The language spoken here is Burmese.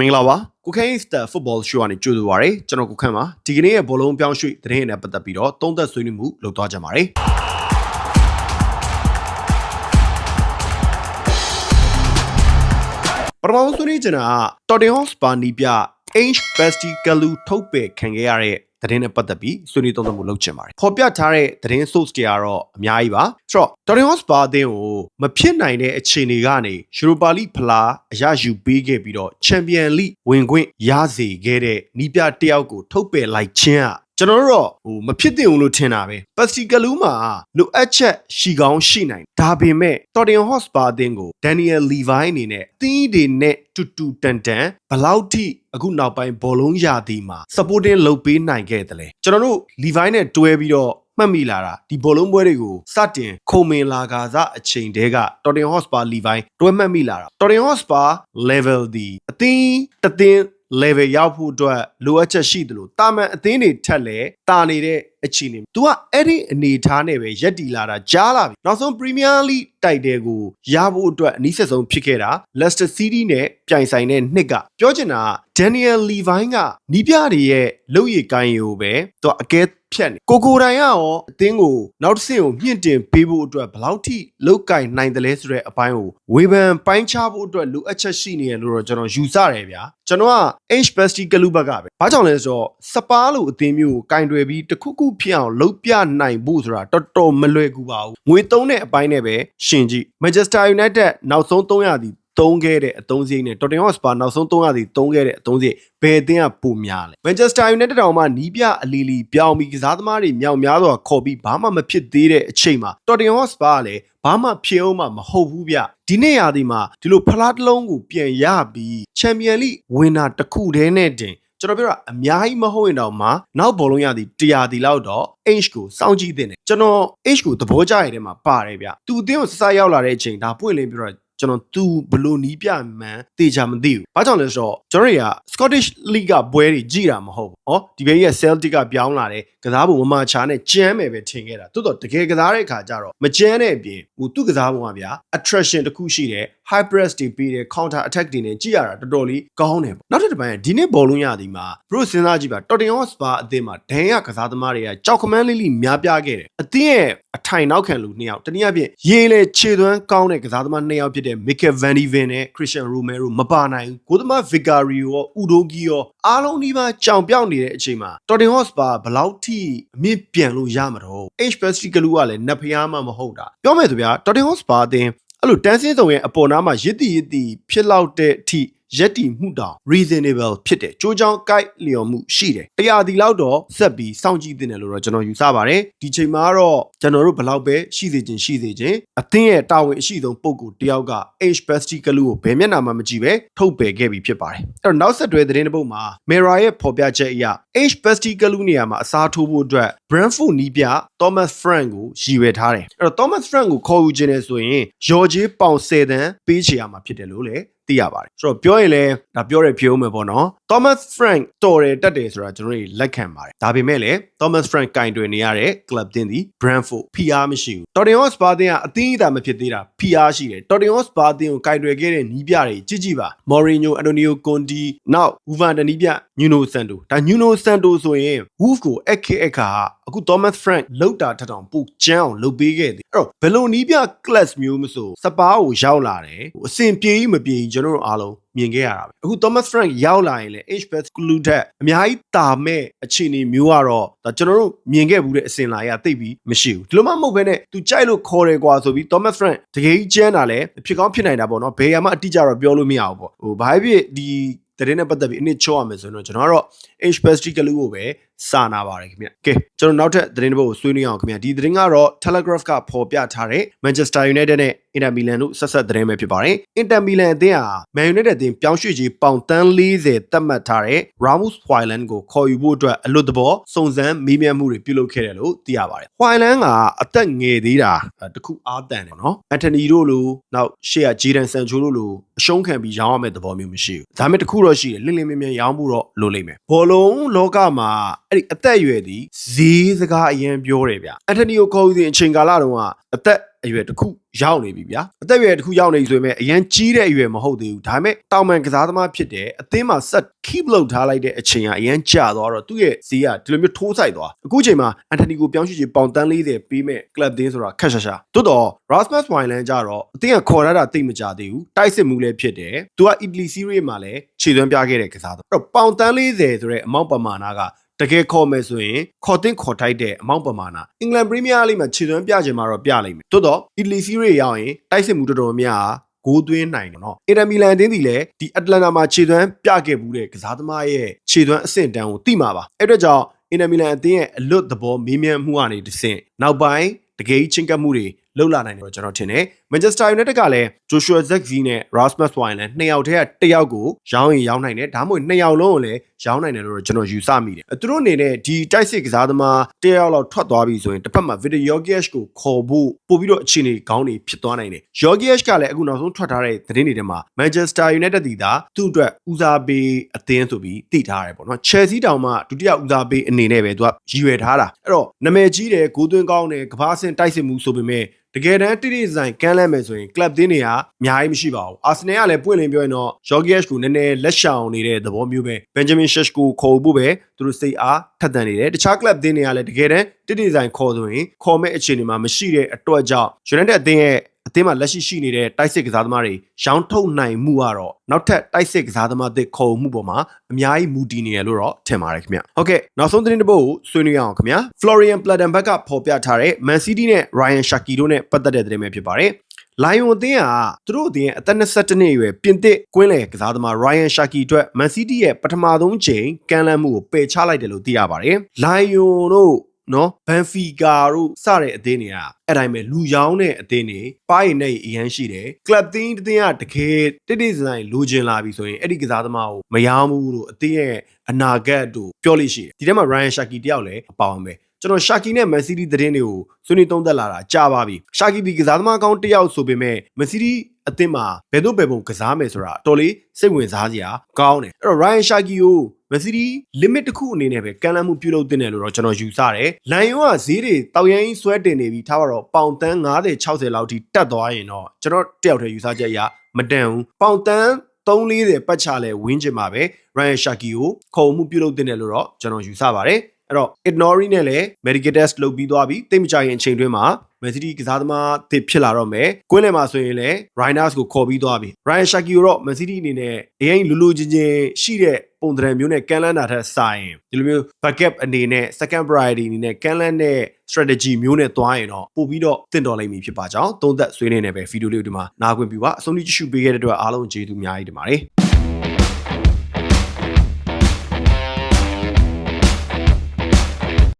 မင်္ဂလာပါကိုခန့် Star Football Show ကနေကြိုဆိုပါရစေကျွန်တော်ကိုခန့်ပါဒီကနေ့ရဲ့ဘောလုံးပြောင်းရွှေ့သတင်းရနဲ့ပတ်သက်ပြီးတော့သုံးသက်ဆွေးနွေးမှုလုပ်သွားကြပါမယ်ပထမဆုံးဆွေးနွေးချင်တာက Tottenham Hotspur နီးပြ H Besti Kalu ထုတ်ပယ်ခံခဲ့ရတဲ့သတင်းနဲ့ပတ်သက်ပြီးဆွေးနွေးသုံးသပ်မှုလုပ်ချင်ပါတယ်။ဖော်ပြထားတဲ့သတင်း source တွေကတော့အများကြီးပါ။ဆိုတော့ Tottenham Hotspur အသင်းကိုမဖြစ်နိုင်တဲ့အခြေအနေကနေ Europa League ဖလားအရယူပေးခဲ့ပြီးတော့ Champion League ဝင်ခွင့်ရစေခဲ့တဲ့နီးပြတစ်ယောက်ကိုထုတ်ပယ်လိုက်ခြင်းက ကျွန်တော်တို့တော့ဟိုမဖြစ်သင့်ဘူးလို့ထင်တာပဲပက်စတီကလူးမှာလိုအပ်ချက်ရှိကောင်းရှိနိုင်ဒါပေမဲ့တော်တင်ဟော့စပါအသင်းကိုဒန်နီယယ်လီဗိုင်းအနေနဲ့အသင်းတွေနဲ့တူတူတန်တန်ဘယ်လောက်ထိအခုနောက်ပိုင်းဘောလုံးရာသီမှာ supporting လုပ်ပေးနိုင်ခဲ့တယ်လဲကျွန်တော်တို့လီဗိုင်းနဲ့တွဲပြီးတော့မှတ်မိလာတာဒီဘောလုံးပွဲတွေကိုစတင်ခုံမင်လာကာစားအချိန်တည်းကတော်တင်ဟော့စပါလီဗိုင်းတွဲမှတ်မိလာတာတော်တင်ဟော့စပါ level ဒီအသင်းတစ်သင်း level ရောက်ဖို့အတွက်လိုအပ်ချက်ရှိတယ်လို့တာမန်အသင်းတွေထက်လဲတာနေတဲ့အခြေအနေ तू ကအဲ့ဒီအနေထားနဲ့ပဲရက်တီလာတာကြားလာပြီနောက်ဆုံး Premier League တိုက်တဲ့ကိုရဖို့အတွက်အနည်းဆက်ဆုံးဖြစ်ခဲ့တာ Leicester City နဲ့ပြိုင်ဆိုင်တဲ့နှစ်ကပြောချင်တာက Daniel Levine ကနီးပြတွေရဲ့လုပ်ရည်ကိုင်းရိုးပဲ तू အကဲ ဖြတ်နေကိုကိုတိုင်ကရောအသင်းကိုနောက်တစ်ဆင့်ကိုမြင့်တင်ပေးဖို့အတွက်ဘယ်လောက်ထိလောက်ကင်နိုင်တယ်လဲဆိုတဲ့အပိုင်းကိုဝေဖန်ပိုင်းခြားဖို့အတွက်လိုအပ်ချက်ရှိနေရလို့တော့ကျွန်တော်ယူဆတယ်ဗျာကျွန်တော်က H Besti ကလူဘက်ကပဲဘာကြောင့်လဲဆိုတော့စပါးလိုအသင်းမျိုးကိုကင်တွယ်ပြီးတစ်ခုခုဖြစ်အောင်လုပ်ပြနိုင်ဖို့ဆိုတာတော်တော်မလွယ်ကူပါဘူးငွေသုံးတဲ့အပိုင်းနဲ့ပဲရှင်ကြည့် Manchester United နောက်ဆုံး300ဒီ သုံးခဲ့တဲ့အသုံးစရိတ်နဲ့ Tottenham Hotspur နောက်ဆုံး300ဒီသုံးခဲ့တဲ့အသုံးစရိတ်ဘယ်အသင်းကပိုများလဲ Manchester United တောင်မှနီးပြအလီလီပြောင်းပြီးကစားသမားတွေမြောက်များစွာခေါ်ပြီးဘာမှမဖြစ်သေးတဲ့အချိန်မှာ Tottenham Hotspur ကလည်းဘာမှဖြစ်အောင်မှမဟုတ်ဘူးဗျဒီနေ့ရာသီမှာဒီလိုဖလားတစ်လုံးကိုပြန်ရပြီး Champion League ဝင်တာတစ်ခုတည်းနဲ့တင်ကျွန်တော်ပြောတာအများကြီးမဟုတ်ရင်တော့မှနောက်ဘောလုံးရသည်100ဒီလောက်တော့ H ကိုစောင့်ကြည့်တဲ့တယ်ကျွန်တော် H ကိုသဘောကျရတဲ့မှာပါတယ်ဗျသူအသင်းကိုစစရောက်လာတဲ့အချိန်ဒါပွင့်လင်းပြီးတော့ ကျွန်တော်သူဘလို့နီးပြမှန်းတေချာမသိဘူး။ဘာကြောင့်လဲဆိုတော့ကျွန်တော်တွေက Scottish League ကပွဲတွေကြည်တာမဟုတ်ဘူး။ဟောဒီဘေးရဲ့ Celtic ကပြောင်းလာတယ်။ကစားပုံမမချာနဲ့ကြမ်းမယ်ပဲထင်ခဲ့တာ။တိုးတော့တကယ်ကစားတဲ့အခါကျတော့မကြမ်းတဲ့အပြင်ဟိုသူ့ကစားပုံကဗျာ attraction တစ်ခုရှိတယ်။ high press တွေပြီးတယ် counter attack တွေနဲ့ကြည့်ရတာတော်တော်လေးကောင်းတယ်ပေါ့။နောက်တစ်တစ်ပိုင်းကဒီနေ့ဘောလုံးရသည်မှာဘရိုစဉ်းစားကြည့်ပါ Tottenham Hotspur အသင်းမှာဒန်ရကစားသမားတွေကကြောက်ခမန်းလေးလေးများပြားခဲ့တယ်။အသင်းရဲ့အထိုင်နောက်ခံလူနှစ်ယောက်တနည်းအားဖြင့်ရေးလေခြေသွမ်းကောင်းတဲ့ကစားသမားနှစ်ယောက်ဖြစ်တဲ့ Mikel Van de Ven နဲ့ Christian Romero မပါနိုင်ဘူး။ကိုသမား Vicario ရော Udogi ရောအားလုံးဒီမှာကြောင်ပြောက်နေတဲ့အချိန်မှာ Tottenham Hotspur ဘယ်လောက်ထိအမြင့်ပြန်လို့ရမှာတော့ H Besti ကလူကလည်းနတ်ဖျားမှမဟုတ်တာပြောမယ်ဆိုဗျာ Tottenham Hotspur အသင်းအဲ့လိုတန်းစင်းစုံရဲ့အပေါ်နားမှာရစ်တီရစ်တီဖြစ်လောက်တဲ့အထိ ရက်တီမှုတောင် reasonable ဖြစ်တယ်ကြိုးချောင်းကိုက်လျော်မှုရှိတယ်တရားဒီလောက်တော့ဆက်ပြီးစောင့်ကြည့်သင့်တယ်လို့တော့ကျွန်တော်ယူဆပါတယ်ဒီချိန်မှာတော့ကျွန်တော်တို့ဘလောက်ပဲရှိစေခြင်းရှိစေခြင်းအသင်းရဲ့တာဝန်အရှိဆုံးပုံကိုတယောက်က H Besti ကလူကိုဘယ်မျက်နှာမှမကြည့်ပဲထုတ်ပယ်ခဲ့ပြီးဖြစ်ပါတယ်အဲ့တော့နောက်ဆက်တွဲသတင်းတစ်ပုဒ်မှာ Mera ရဲ့ဖော်ပြချက်အရ H Besti ကလူနေရာမှာအစားထိုးဖို့အတွက် Brentford နီးပြ Thomas Frank ကိုရည်ရွယ်ထားတယ်အဲ့တော့ Thomas Frank ကိုခေါ်ယူခြင်းနဲ့ဆိုရင်ရော်ဂျေးပေါင်10တန်းပေးချေရမှာဖြစ်တယ်လို့လည်း သိရပါတယ်ဆိုတော့ပြောရင်လည်းဒါပြောရပြောမယ်ပေါ့နော် Thomas Frank တော်တယ်တက်တယ်ဆိုတာကျွန်တော်တို့လက်ခံပါတယ်ဒါပေမဲ့လည်း Thomas Frank ကင်တွင်နေရတဲ့ club တင်းဒီ Brentford PR မရှိဘူး Tottenham Hotspur တင်းကအသင်းအသာမဖြစ်သေးတာ PR ရှိတယ် Tottenham Hotspur တင်းကိုကင်တွယ်ခဲ့တဲ့နီးပြတွေကြည့်ကြည့်ပါ Mourinho Antonio Conte နောက် Uvan တနီးပြ Nuno Santo ဒါ Nuno Santo ဆိုရင် Wolf ကိုအခက်အခါအခု Thomas Frank လောက်တာထက်တောင်ပိုကျန်းအောင်လုပ်ပေးခဲ့တယ်အဲ့တော့ဘယ်လိုနီးပြ class မျိုးမဆိုစပါးကိုရောက်လာတယ်ဟိုအစင်ပြေကြီးမပြေကြီးကျွန်တော်တို့အားလုံးမြင်ခဲ့ရတာပဲအခု Thomas Frank ရောက်လာရင်လည်း HBet Clue ထက်အများကြီးတာမဲ့အခြေအနေမျိုးကတော့ဒါကျွန်တော်တို့မြင်ခဲ့ဘူးတဲ့အစင်လာရသိပြီးမရှိဘူးဒီလိုမှမဟုတ်ဘဲနဲ့ तू ကြိုက်လို့ခေါ်တယ်ကွာဆိုပြီး Thomas Frank တကယ်ကြီးကျန်းတာလည်းဖြစ်ကောင်းဖြစ်နိုင်တာပေါ့နော်ဘယ်ရမှအတိအကျတော့ပြောလို့မရဘူးပေါ့ဟိုဘာဖြစ်ဒီတရင်နဲ့ပတ်သက်ပြီးအနစ်ချော့ရမယ်ဆိုရင်တော့ကျွန်တော်ကတော့ H Pastry ကလူကိုပဲစာနာပါတယ်ခင်ဗျ။ကဲကျွန်တော်နောက်ထပ်သတင်းတစ်ပုဒ်ကိုဆွေးနွေးအောင်ခင်ဗျ။ဒီသတင်းကတော့ Telegraph ကဖော်ပြထားတဲ့ Manchester United နဲ့ Inter Milan တို့ဆက်ဆက်သတင်းပဲဖြစ်ပါတယ်။ Inter Milan အသင်းဟာ Man United အသင်းပြောင်းရွှေ့ကြီးပေါင်တန်း40သတ်မှတ်ထားတဲ့ Ramos Hojlund ကိုခေါ်ယူဖို့အတွက်အလွတ်တဘောစုံစမ်းမေးမြန်းမှုတွေပြုလုပ်ခဲ့တယ်လို့သိရပါတယ်။ Hojlund ကအသက်ငယ်သေးတာတခုအားတန်တယ်နော်။ Anthony တို့လိုနောက်ရှေ့က Jadon Sancho တို့လိုအရှုံးခံပြီးရောင်းရမယ့်သဘောမျိုးမရှိဘူး။ဒါပေမဲ့တခုတော့ရှိတယ်လင်းလင်းမြင်မြင်ရောင်းဖို့တော့လိုလိမ့်မယ်။ဘောလုံးလောကမှာအဲ့ဒီအသက်အရွယ်ဒီဈေးစကားအရင်ပြောတယ်ဗျအန်တိုနီယိုခေါ်စဉ်အချိန်ကာလတုန်းကအသက်အရွယ်တစ်ခုရောက်နေပြီဗျာအသက်အရွယ်တစ်ခုရောက်နေပြီဆိုပေမဲ့အရင်ကြီးတဲ့အရွယ်မဟုတ်သေးဘူးဒါပေမဲ့တောင်ပန်ကစားသမားဖြစ်တယ်အသင်းမှာဆက် keep လုပ်ထားလိုက်တဲ့အချိန်ကအရင်ကြာသွားတော့သူ့ရဲ့ဈေးကဒီလိုမျိုးထိုးဆိုင်သွားအခုချိန်မှာအန်တိုနီကိုပြောင်းရွှေ့ချေပေါင်တန်း40ပေးမဲ့ club သင်းဆိုတာခက်ရှာရှာတိုးတော့ Rasmus Hojlund ကြတော့အသင်းကခေါ်ရတာတိတ်မကြသေးဘူးတိုက်စစ်မှုလည်းဖြစ်တယ်သူက Italy Serie မှာလည်းခြေသွမ်းပြခဲ့တဲ့ကစားသမားအဲ့တော့ပေါင်တန်း40ဆိုတဲ့အမောက်ပမာဏကတ ကယ်ခေါ်မယ်ဆိုရင်ခေါ်တင်ခေါ်ထိုက်တဲ့အမောက်ပမာဏအင်္ဂလန်ပရီးမီးယားလိမှာခြေသွမ်းပြချင်မှာတော့ပြလိမ့်မယ်တိုးတော့ Italy Serie ရောက်ရင်တိုက်စစ်မှုတော်တော်များများဂိုးသွင်းနိုင်တယ်နော်အင်တာမီလန်အသင်းဒီလည်းဒီအတ္တလန်တာမှာခြေသွမ်းပြခဲ့ဘူးတဲ့ကစားသမားရဲ့ခြေသွမ်းအဆင့်တန်းကိုသိမှာပါအဲ့အတွက်ကြောင့်အင်တာမီလန်အသင်းရဲ့အလွတ်သဘောမေးမြန်းမှုကနေတစ်ဆင့်နောက်ပိုင်းတကယ်ကြီးချင်းကပ်မှုတွေ လှုပ်လာနိုင်တယ်လို့ကျွန်တော်ထင်တယ်။ Manchester United ကလည်း Joshua Zirkzee နဲ့ Rasmus Hojlund နှစ်ယောက်တည်းကတစ်ယောက်ကိုရောင်းရင်ရောင်းနိုင်တယ်။ဒါမှမဟုတ်နှစ်ယောက်လုံးကိုလည်းရောင်းနိုင်တယ်လို့ကျွန်တော်ယူဆမိတယ်။သူတို့အနေနဲ့ဒီတိုက်စစ်ကစားသမားတစ်ယောက်လောက်ထွက်သွားပြီဆိုရင်တစ်ဖက်မှာ Victor Yokesh ကိုခေါ်ဖို့ပို့ပြီးတော့အခြေအနေကောင်းနေဖြစ်သွားနိုင်တယ်။ Yokesh ကလည်းအခုနောက်ဆုံးထွက်ထားတဲ့သတင်းတွေထဲမှာ Manchester United တီသာသူ့အတွက်ဦးစားပေးအသင်းဆိုပြီးတည်ထားရတယ်ပေါ့နော်။ Chelsea တောင်မှဒုတိယဦးစားပေးအနေနဲ့ပဲသူကရည်ရွယ်ထားတာ။အဲ့တော့နာမည်ကြီးတယ်ဂိုးသွင်းကောင်းတယ်ကမ္ဘာအဆင့်တိုက်စစ်မှုဆိုပေမဲ့ တကယ်တမ်းတိတိကျကျကမ်းလှမ်းမယ်ဆိုရင် club တင်းတွေကအများကြီးမရှိပါဘူး။ Arsenal ကလည်းပွင့်လင်းပြောရင်တော့ Jorginho ကိုနည်းနည်းလက်ရှောင်နေတဲ့သဘောမျိုးပဲ Benjamin Sheshko ခေါ်ဖို့ပဲသူတို့စိတ်အားထက်သန်နေတယ်။တခြား club တင်းတွေကလည်းတကယ်တမ်းတိတိကျကျခေါ်ဆိုရင်ခေါ်မဲ့အခြေအနေမှာမရှိတဲ့အတွက်ကြောင့် United အသင်းရဲ့ အသင်းမှာလက်ရှိရှိနေတဲ့တိုက်စစ်ကစားသမားတွေရောင်းထုတ်နိုင်မှုကတော့နောက်ထပ်တိုက်စစ်ကစားသမားတွေခေါ်မှုပေါ်မှာအများကြီးမူတည်နေရလို့တော့ထင်ပါတယ်ခင်ဗျ။ဟုတ်ကဲ့နောက်ဆုံးသတင်းတစ်ပုဒ်ကိုဆွေးနွေးရအောင်ခင်ဗျာ။ Florian Plettenberg ကဖော်ပြထားတဲ့ Man City နဲ့ Ryan Shaqiri တို့နဲ့ပတ်သက်တဲ့သတင်းပဲဖြစ်ပါတယ်။ Lion အသင်းကသူတို့အသင်းအသက်22နှစ်အရွယ်ပြင်သစ်ကွင်းလယ်ကစားသမား Ryan Shaqiri အတွက် Man City ရဲ့ပထမဆုံးချိန်ကမ်းလှမ်းမှုကိုပယ်ချလိုက်တယ်လို့သိရပါတယ်။ Lion တို့ နော်ဘန်ဖီကာတို့စတဲ့အသင်းတွေကအဲ့တိုင်းပဲလူရောင်းတဲ့အသင်းတွေပါးရင်နဲ့အရန်ရှိတယ်ကလပ်တင်းတစ်သင်းကတကယ်တိတိကျကျလိုချင်လာပြီဆိုရင်အဲ့ဒီကစားသမားကိုမရောင်းဘူးလို့အသင်းရဲ့အနာဂတ်တို့ပြောလို့ရှိတယ်ဒီထဲမှာ Ryan Shaqiri တယောက်လည်းအပေါင်းပဲကျွန်တော်ရှာကီနဲ့မန်စီးတီးသတင်းတွေကိုဆွေးနွေးသုံးသပ်လာတာကြာပါပြီရှာကီဒီကစားသမားကောင်းတစ်ယောက်ဆိုပေမဲ့မန်စီးတီးအသင်းမှာဘယ်တော့ဘယ်ပုံကစားမယ်ဆိုတာတော်လေးစိတ်ဝင်စားစရာကောင်းတယ်အဲ့တော့ Ryan Shaqiri ကို မစီဒီ limit တစ်ခုအနေနဲ့ပဲကမ်းလှမ်းမှုပြုလုပ်တင်တယ်လို့တော့ကျွန်တော်ယူဆတယ်။လိုင်ယွန်းကဈေးတွေတောက်ရိုင်းဆွဲတင်နေပြီးထားပါတော့ပေါင်တန်း90 60လောက်ထိတက်သွားရင်တော့ကျွန်တော်တယောက်တည်းယူဆချက်အရမတန်ဘူး။ပေါင်တန်း340ပတ်ချလဲဝင်းကျင်မှာပဲ Ryan Shaqiri ကိုခုံမှုပြုလုပ်တင်တယ်လို့တော့ကျွန်တော်ယူဆပါတယ်။အဲ့တော့ Ignori နဲ့လည်း medical test လုပ်ပြီးသွားပြီတိတ်မကြရင်အချိန်တွင်းမှာ မန်စီးတီးကစားသမားတစ်ဖြစ်လာတော့မယ်။ကွင်းလယ်မှာဆိုရင်လည်း Rhinos ကိုခေါ်ပြီးသွားပြီ။ Ryan Shaqiri ကိုတော့မန်စီးတီးအနေနဲ့အရင်လူလူချင်းချင်းရှိတဲ့ပုံသဏ္ဍာန်မျိုးနဲ့ကန်လန်းတာထက်စာရင်ဒီလိုမျိုး backup အနေနဲ့ second priority အနေနဲ့ကန်လန်းတဲ့ strategy မျိုးနဲ့သွားရင်တော့ပို့ပြီးတော့တင့်တော်လိမ့်မည်ဖြစ်ပါကြောင်းသုံးသက်ဆွေးနွေးနေပဲဗီဒီယိုလေးကိုဒီမှာနားခွင့်ပြုပါအဆုံးထိကြည့်ရှုပေးခဲ့တဲ့အတွက်အားလုံးကျေးဇူးအများကြီးတင်ပါတယ်